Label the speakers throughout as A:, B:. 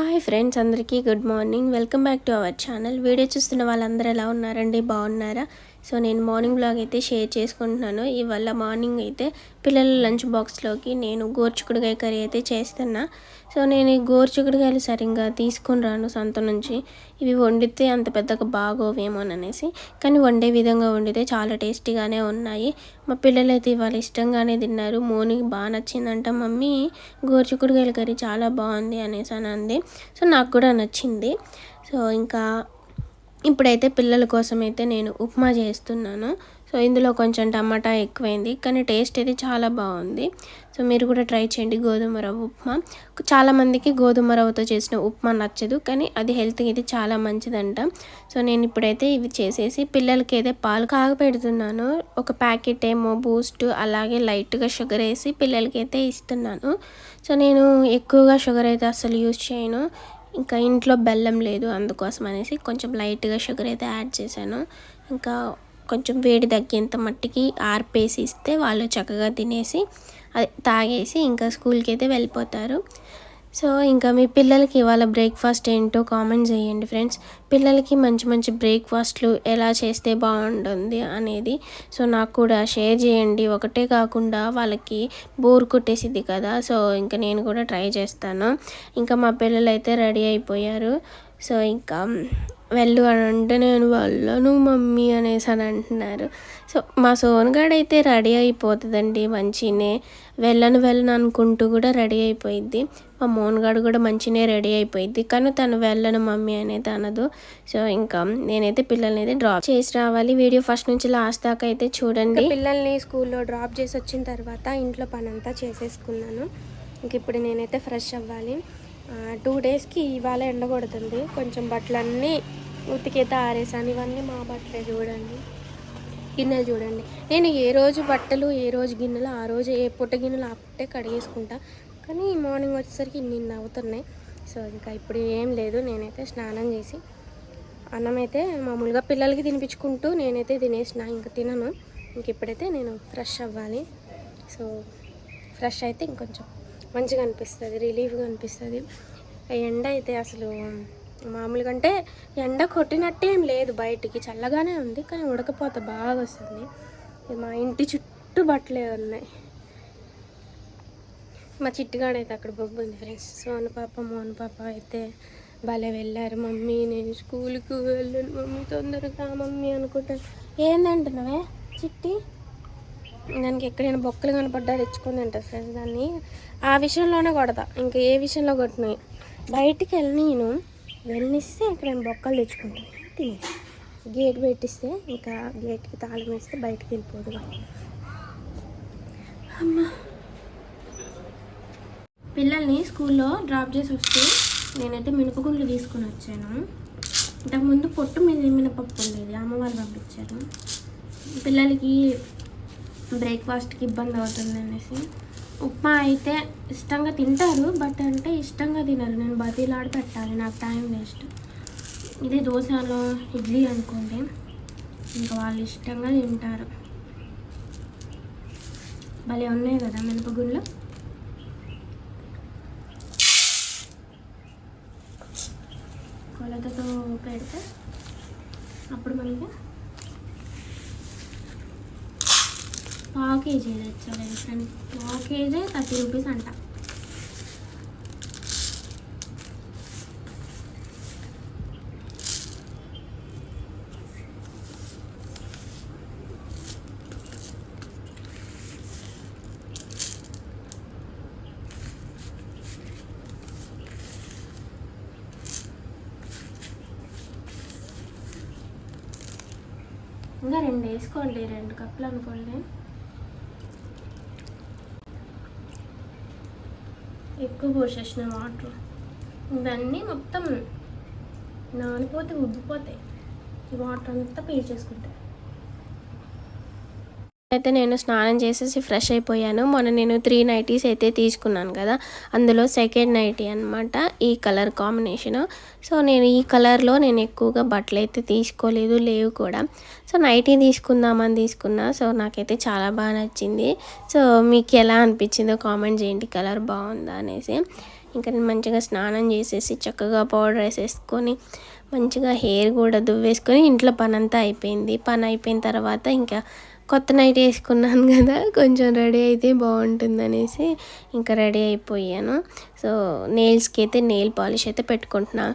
A: Hi friends అందరికీ good morning. Welcome back to our channel. Video చూస్తున్న వాళ్ళందరూ ఎలా ఉన్నారండి? బాగున్నారా? సో నేను మార్నింగ్ బ్లాగ్ అయితే షేర్ చేసుకుంటున్నాను. ఇవాళ మార్నింగ్ అయితే పిల్లల లంచ్ బాక్స్లోకి నేను గోర్చుకుడుగాయ కర్రీ అయితే చేస్తున్నా. సో నేను ఈ గోర్చుకుడుగాయలు సరిగ్గా తీసుకుని రాను సంత నుంచి. ఇవి వండితే అంత పెద్దగా బాగోవేమో అనేసి. కానీ వండే విధంగా వండితే చాలా టేస్టీగానే ఉన్నాయి. మా పిల్లలు అయితే ఇవాళ ఇష్టంగానే తిన్నారు. మోనికి బాగా నచ్చిందంట మమ్మీ. గోర్చుకుడుగాయల కర్రీ చాలా బాగుంది అనేసి అని అంది. సో నాకు కూడా నచ్చింది. సో ఇంకా ఇప్పుడైతే పిల్లల కోసం అయితే నేను ఉప్మా చేస్తున్నాను. సో ఇందులో కొంచెం టమాటా ఎక్కువైంది. కానీ టేస్ట్ అయితే చాలా బాగుంది. సో మీరు కూడా ట్రై చేయండి గోధుమ రవ్వ ఉప్మా. చాలామందికి గోధుమ రవ్వతో చేసిన ఉప్మా నచ్చదు. కానీ అది హెల్త్కి అయితే చాలా మంచిదంట. సో నేను ఇప్పుడైతే ఇవి చేసేసి పిల్లలకి అయితే పాలు కాగపెడుతున్నాను. ఒక ప్యాకెట్ ఏమో బూస్ట్ అలాగే లైట్గా షుగర్ వేసి పిల్లలకి అయితే ఇస్తున్నాను. సో నేను ఎక్కువగా షుగర్ అయితే అసలు యూజ్ చేయను. ఇంకా ఇంట్లో బెల్లం లేదు అందుకోసం అనేసి కొంచెం లైట్గా షుగర్ అయితే యాడ్ చేశాను. ఇంకా కొంచెం వేడి తగ్గేంత మట్టికి ఆర్పేసి ఇస్తే వాళ్ళు చక్కగా తినేసి అది తాగేసి ఇంకా స్కూల్కి అయితే వెళ్ళిపోతారు. సో ఇంకా మీ పిల్లలకి ఇవాళ బ్రేక్ఫాస్ట్ ఏంటో కామెంట్ చేయండి ఫ్రెండ్స్. పిల్లలకి మంచి మంచి బ్రేక్ఫాస్ట్లు ఎలా చేస్తే బాగుంటుంది అనేది సో నాకు కూడా షేర్ చేయండి. ఒకటే కాకుండా వాళ్ళకి బోర్ కొట్టేసిద్ది కదా సో ఇంకా నేను కూడా ట్రై చేస్తాను. ఇంకా మా పిల్లలు అయితే రెడీ అయిపోయారు. సో ఇంకా వెళ్ళు అని అంటే నేను వెళ్ళను మమ్మీ అనేసి అని అంటున్నారు. సో మా సోనగాడు అయితే రెడీ అయిపోతుందండి మంచినే. వెళ్ళను వెళ్ళను అనుకుంటూ కూడా రెడీ అయిపోయింది మా మోనగాడు కూడా మంచినే రెడీ అయిపోయింది. కానీ తను వెళ్ళను మమ్మీ అనేది అనదు సో ఇంకా నేనైతే పిల్లల్ని అయితే డ్రాప్ చేసి రావాలి. వీడియో ఫస్ట్ నుంచి లాస్ట్ దాకా అయితే చూడండి.
B: పిల్లల్ని స్కూల్లో డ్రాప్ చేసి వచ్చిన తర్వాత ఇంట్లో పని అంతా చేసేసుకున్నాను. ఇంక ఇప్పుడు నేనైతే ఫ్రెష్ అవ్వాలి. టూ డేస్కి ఇవాళ ఎండకూడుతుంది కొంచెం బట్టలన్నీ ఉతికైతే ఆరేసాను. ఇవన్నీ మా బట్టలే చూడండి. గిన్నెలు చూడండి. నేను ఏ రోజు బట్టలు ఏ రోజు గిన్నెలు ఆ రోజు ఏ పుట్ట గిన్నెలు ఆ పుట్టే కడిగేసుకుంటా. కానీ మార్నింగ్ వచ్చేసరికి ఇన్ని అవుతున్నాయి. సో ఇంకా ఇప్పుడు ఏం లేదు. నేనైతే స్నానం చేసి అన్నం అయితే మామూలుగా పిల్లలకి తినిపించుకుంటూ నేనైతే తినేసిన ఇంకా తినను. ఇంక ఇప్పుడైతే నేను ఫ్రెష్ అవ్వాలి. సో ఫ్రెష్ అయితే ఇంకొంచెం మంచిగా అనిపిస్తుంది రిలీఫ్గా అనిపిస్తుంది. ఎండ అయితే అసలు మామూలుగా అంటే ఎండ కొట్టినట్టే ఏం లేదు బయటికి. చల్లగానే ఉంది కానీ ఉడకపోత బాగా వస్తుంది. మా ఇంటి చుట్టూ బట్టలే ఉన్నాయి. మా చిట్టుగాడైతే అక్కడ బొబ్బు ఉంది ఫ్రెండ్స్ సోను పాప మోను పాప అయితే భలే వెళ్ళారు. మమ్మీ నేను స్కూల్కి వెళ్ళాను. మమ్మీ తొందరగా మమ్మీ అనుకుంటాను ఏందంటున్నావే చిట్టి? దానికి ఎక్కడైనా బొక్కలు కనపడ్డా తెచ్చుకొని తింటా ఫ్రెండ్స్ దాన్ని ఆ విషయంలోనే కొడతా. ఇంకా ఏ విషయంలో కొట్టినాయి? బయటికి వెళ్ళి నేను వెళ్ళిస్తే ఎక్కడైనా బొక్కలు తెచ్చుకుంటాను తినేసి గేట్ పెట్టిస్తే ఇంకా గేట్కి తాళం వేస్తే బయటికి వెళ్ళిపోదు అమ్మా. పిల్లల్ని స్కూల్లో డ్రాప్ చేసి వస్తే నేనైతే మినపగుండ్లు తీసుకుని వచ్చాను. ఇంతకుముందు పొట్టు మీద మినపప్పు ఉండేది అమ్మ వాళ్ళు పంపించారు. పిల్లలకి బ్రేక్ఫాస్ట్కి ఇబ్బంది అవుతుంది అనేసి. ఉప్మా అయితే ఇష్టంగా తింటారు బట్ అంటే ఇష్టంగా తినరు. నేను బతిలాడి పెట్టాలి నాకు టైం వేస్ట్. ఇదే దోశలో ఇడ్లీ అనుకోండి ఇంకా వాళ్ళు ఇష్టంగా తింటారు. భలే ఉన్నాయి కదా మినపగుండ్లు. కొలతతో పెడితే అప్పుడు మనకి పావు కేజీ తెచ్చాలి ఫ్రెండ్ పావు కేజీ థర్టీ రూపీస్ అంట. ఇంకా రెండు వేసుకోండి రెండు కప్పులు అనుకోండి. ఎక్కువ పోసేసిన వాటర్. ఇవన్నీ మొత్తం నానిపోతే ఉబ్బిపోతాయి. వాటర్ అంతా పీల్చేసుకుంటాయి
A: అయితే నేను స్నానం చేసేసి ఫ్రెష్ అయిపోయాను. మొన్న నేను త్రీ నైటీస్ అయితే తీసుకున్నాను కదా. అందులో సెకండ్ నైటీ అనమాట ఈ కలర్ కాంబినేషన్ సో నేను ఈ కలర్లో నేను ఎక్కువగా బట్టలు అయితే తీసుకోలేదు లేవు కూడా. సో నైటీ తీసుకుందామని తీసుకున్నా. సో నాకైతే చాలా బాగా నచ్చింది. సో మీకు ఎలా అనిపించిందో కామెంట్ చేయండి. కలర్ బాగుందా అనేసి. ఇంకా నేను మంచిగా స్నానం చేసేసి చక్కగా పౌడర్ వేసేసుకొని మంచిగా హెయిర్ కూడా దువ్వేసుకొని ఇంట్లో పని అంతా అయిపోయింది. పని అయిపోయిన తర్వాత ఇంకా కొత్త నైట్ వేసుకున్నాను కదా కొంచెం రెడీ అయితే బాగుంటుంది అనేసి ఇంకా రెడీ అయిపోయాను. సో నెయిల్స్కి అయితే నెయిల్ పాలిష్ అయితే పెట్టుకుంటున్నా.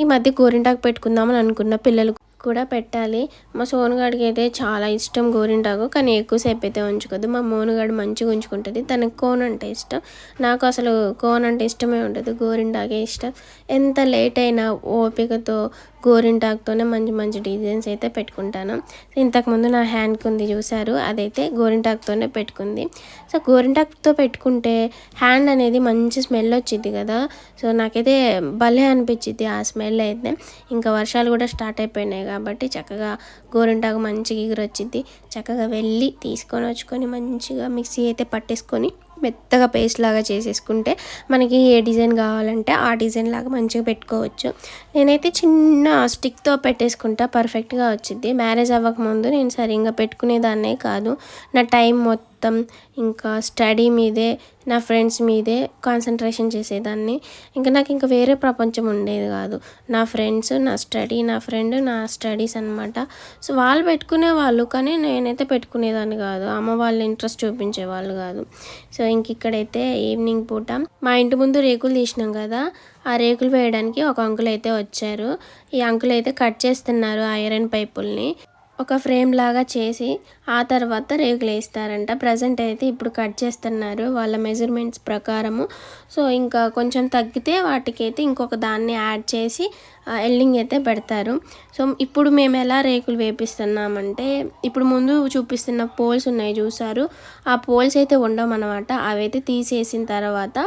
A: ఈ మధ్య గోరింటాకు పెట్టుకుందామని అనుకున్న పిల్లలు కూడా పెట్టాలి. మా సోనుగాడికి అయితే చాలా ఇష్టం గోరింటాకు కానీ ఎక్కువసేపు అయితే ఉంచుకోదు. మా మోనుగాడు మంచిగా ఉంచుకుంటుంది. తనకు కోన్ అంటే ఇష్టం. నాకు అసలు కోన్ అంటే ఇష్టమే ఉంటుంది గోరింటాకే ఇష్టం. ఎంత లేట్ అయినా ఓపికతో గోరింటాకుతోనే మంచి మంచి డిజైన్స్ అయితే పెట్టుకుంటాను. ఇంతకుముందు నా హ్యాండ్కి ఉంది చూసారు అదైతే గోరింటాకుతోనే పెట్టుకుంది. సో గోరింటాకుతో పెట్టుకుంటే హ్యాండ్ అనేది మంచి స్మెల్ వచ్చింది కదా. సో నాకైతే భలే అనిపించింది ఆ స్మెల్ అయితే. ఇంకా వర్షాలు కూడా స్టార్ట్ అయిపోయినాయి కాబట్టి చక్కగా గోరింటాకు మంచిగా ఎగురొచ్చింది చక్కగా వెళ్ళి తీసుకొని వచ్చుకొని మంచిగా మిక్సీ అయితే పట్టేసుకొని మెత్తగా పేస్ట్ లాగా చేసేసుకుంటే మనకి ఏ డిజైన్ కావాలంటే ఆ డిజైన్ లాగా మంచిగా పెట్టుకోవచ్చు. నేనైతే చిన్న స్టిక్తో పెట్టేసుకుంటా పర్ఫెక్ట్గా వచ్చింది మ్యారేజ్ అవ్వకముందు నేను సరిగ్గా పెట్టుకునేదాన్నే కాదు. నా టైం మొత్తం మొత్తం ఇంకా స్టడీ మీదే నా ఫ్రెండ్స్ మీదే కాన్సన్ట్రేషన్ చేసేదాన్ని. ఇంకా నాకు ఇంకా వేరే ప్రపంచం ఉండేది కాదు. నా ఫ్రెండ్స్ నా స్టడీ నా ఫ్రెండ్ నా స్టడీస్ అనమాట సో వాళ్ళు పెట్టుకునే వాళ్ళు కానీ నేనైతే పెట్టుకునేదాన్ని కాదు. అమ్మ వాళ్ళు ఇంట్రెస్ట్ చూపించే వాళ్ళు కాదు. సో ఇంక ఇక్కడైతే ఈవినింగ్ పూట మా ఇంటి ముందు రేకులు తీసినాం కదా. ఆ రేకులు వేయడానికి ఒక అంకుల్ అయితే వచ్చారు. ఈ అంకుల్ అయితే కట్ చేస్తున్నారు ఐరన్ పైపుల్ని ఒక ఫ్రేమ్ లాగా చేసి ఆ తర్వాత రేకులు వేస్తారంట. ప్రజెంట్ అయితే ఇప్పుడు కట్ చేస్తున్నారు వాళ్ళ మెజర్మెంట్స్ ప్రకారము. సో ఇంకా కొంచెం తగ్గితే వాటికి అయితే ఇంకొక దాన్ని యాడ్ చేసి ఎల్లింగ్ అయితే పెడతారు. సో ఇప్పుడు మేము ఎలా రేకులు వేపిస్తున్నామంటే ఇప్పుడు ముందు చూపిస్తున్న పోల్స్ ఉన్నాయి చూసారు ఆ పోల్స్ అయితే ఉండమన్నమాట అవైతే తీసేసిన తర్వాత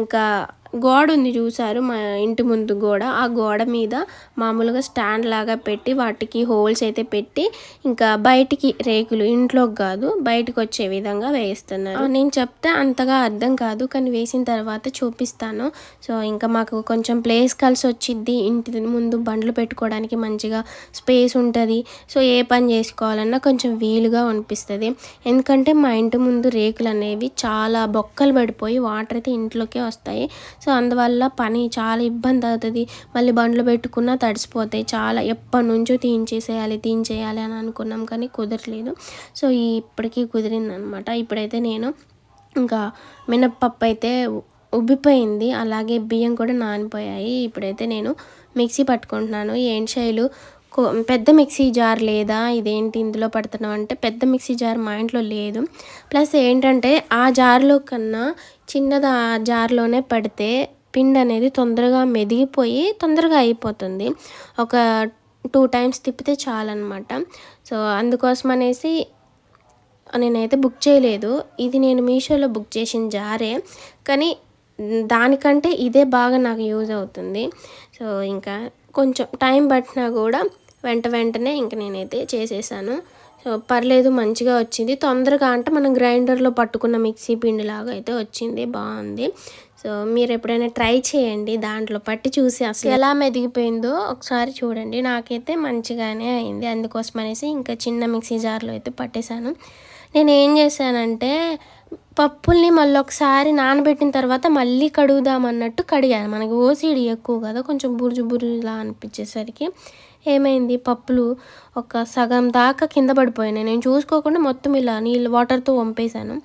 A: ఇంకా గోడ ఉంది చూసారు మా ఇంటి ముందు గోడ. ఆ గోడ మీద మామూలుగా స్టాండ్ లాగా పెట్టి వాటికి హోల్స్ అయితే పెట్టి ఇంకా బయటికి రేకులు ఇంట్లోకి కాదు బయటకు వచ్చే విధంగా వేస్తున్నారు నేను చెప్తే అంతగా అర్థం కాదు కానీ వేసిన తర్వాత చూపిస్తాను. సో ఇంకా మాకు కొంచెం ప్లేస్ కలిసి వచ్చిద్ది. ఇంటి ముందు బండ్లు పెట్టుకోవడానికి మంచిగా స్పేస్ ఉంటుంది. సో ఏ పని చేసుకోవాలన్నా కొంచెం వీలుగా అనిపిస్తుంది. ఎందుకంటే మా ఇంటి ముందు రేకులు అనేవి చాలా బొక్కలు పడిపోయి వాటర్ అయితే ఇంట్లోకే వస్తాయి. సో అందువల్ల పని చాలా ఇబ్బంది అవుతుంది. మళ్ళీ బండ్లు పెట్టుకున్నా తడిసిపోతాయి. చాలా ఎప్పటి నుంచో తీయించేసేయాలి తీయించేయాలి అని అనుకున్నాం కానీ కుదరలేదు. సో ఈ ఇప్పటికీ కుదిరిందనమాట. ఇప్పుడైతే నేను ఇంకా మినప్పప్పు అయితే ఉబ్బిపోయింది. అలాగే బియ్యం కూడా నానిపోయాయి. ఇప్పుడైతే నేను మిక్సీ పట్టుకుంటున్నాను. ఏంటి కో పెద్ద మిక్సీ జార్ లేదా ఇదేంటి ఇందులో పడుతున్నాం అంటే పెద్ద మిక్సీ జార్ మా ఇంట్లో లేదు. ప్లస్ ఏంటంటే ఆ జార్లో కన్నా చిన్నది ఆ జార్లోనే పడితే పిండి అనేది తొందరగా మెదిగిపోయి తొందరగా అయిపోతుంది. ఒక టూ టైమ్స్ తిప్పితే చాలన్నమాట. సో అందుకోసం అనేసి నేనైతే బుక్ చేయలేదు. ఇది నేను మీషోలో బుక్ చేసిన జారే. కానీ దానికంటే ఇదే బాగా నాకు యూజ్ అవుతుంది. సో ఇంకా కొంచెం టైం పట్టినా కూడా వెంట వెంటనే ఇంక నేనైతే చేసేసాను. సో పర్లేదు మంచిగా వచ్చింది. తొందరగా అంటే మనం గ్రైండర్లో పట్టుకున్న మిక్సీ పిండి లాగా అయితే వచ్చింది. బాగుంది. సో మీరు ఎప్పుడైనా ట్రై చేయండి దాంట్లో పట్టి చూసి అసలు ఎలా మెదిగిపోయిందో ఒకసారి చూడండి. నాకైతే మంచిగానే అయింది. అందుకోసం అనేసి ఇంకా చిన్న మిక్సీ జార్లో అయితే పట్టేశాను. నేను ఏం చేశానంటే పప్పుల్ని మళ్ళీ ఒకసారి నానబెట్టిన తర్వాత మళ్ళీ కడుగుదామన్నట్టు కడిగాను. మనకి ఓసిడి ఎక్కువ కదా కొంచెం బురుజు బురుజులా అనిపించేసరికి. ఏమైంది? పప్పులు ఒక సగం దాకా కింద పడిపోయినాయి. నేను చూసుకోకుండా మొత్తం ఇలా నీళ్ళు వాటర్తో వంపేశాను.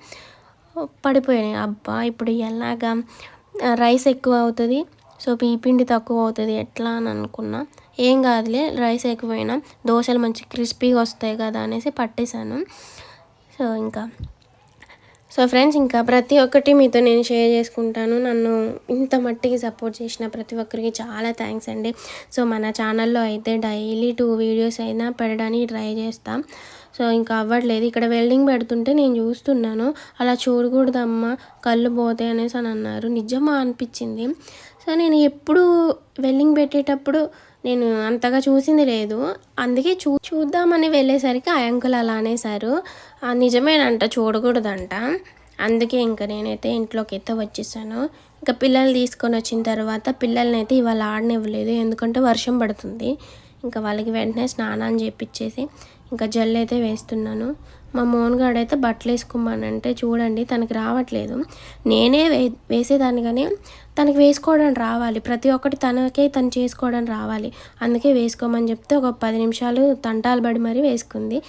A: పడిపోయినాయి. అబ్బా! ఇప్పుడు ఎలాగా? రైస్ ఎక్కువ అవుతుంది. సో ఈ పిండి తక్కువ అవుతుంది. ఎట్లా అని అనుకున్నా. ఏం కాదులే రైస్ ఎక్కువైనా. దోశలు మంచి క్రిస్పీగా వస్తాయి కదా అనేసి పట్టేశాను. సో ఇంకా సో ఫ్రెండ్స్ ఇంకా ప్రతి ఒక్కటి మీతో నేను షేర్ చేసుకుంటాను. నన్ను ఇంత మట్టికి సపోర్ట్ చేసిన ప్రతి ఒక్కరికి చాలా థ్యాంక్స్ అండి. సో మన ఛానల్లో అయితే డైలీ టూ వీడియోస్ అయినా పెట్టడానికి ట్రై చేస్తాం. సో ఇంకా అవ్వట్లేదు. ఇక్కడ వెల్డింగ్ పెడుతుంటే నేను చూస్తున్నాను. అలా చూడకూడదమ్మా కళ్ళు పోతాయి అనేసి అని అన్నారు. నిజమా అనిపించింది. సో నేను ఎప్పుడు వెల్డింగ్ పెట్టేటప్పుడు నేను అంతగా చూసింది లేదు. అందుకే చూ చూద్దామని వెళ్ళేసరికి ఆ అంకుల్ అలా అనేసారు నిజమేనంట చూడకూడదంట. అందుకే ఇంకా నేనైతే ఇంట్లోకి అయితే వచ్చేసాను. ఇంకా పిల్లల్ని తీసుకొని వచ్చిన తర్వాత పిల్లల్ని అయితే ఇవాళ ఆడనివ్వలేదు. ఎందుకంటే వర్షం పడుతుంది. ఇంకా వాళ్ళకి వెంటనే స్నానాన్ని చేపించేసి ఇంకా జల్లు అయితే వేస్తున్నాను. మా మోన్గాడు అయితే బట్టలు వేసుకోమనంటే చూడండి తనకి రావట్లేదు. నేనే వే వేసేదాన్ని కానీ తనకి వేసుకోవడం రావాలి. ప్రతి ఒక్కటి తనకే తను చేసుకోవడం రావాలి. అందుకే వేసుకోమని చెప్తే ఒక పది నిమిషాలు తంటాలు పడి మరీ వేసుకుంది.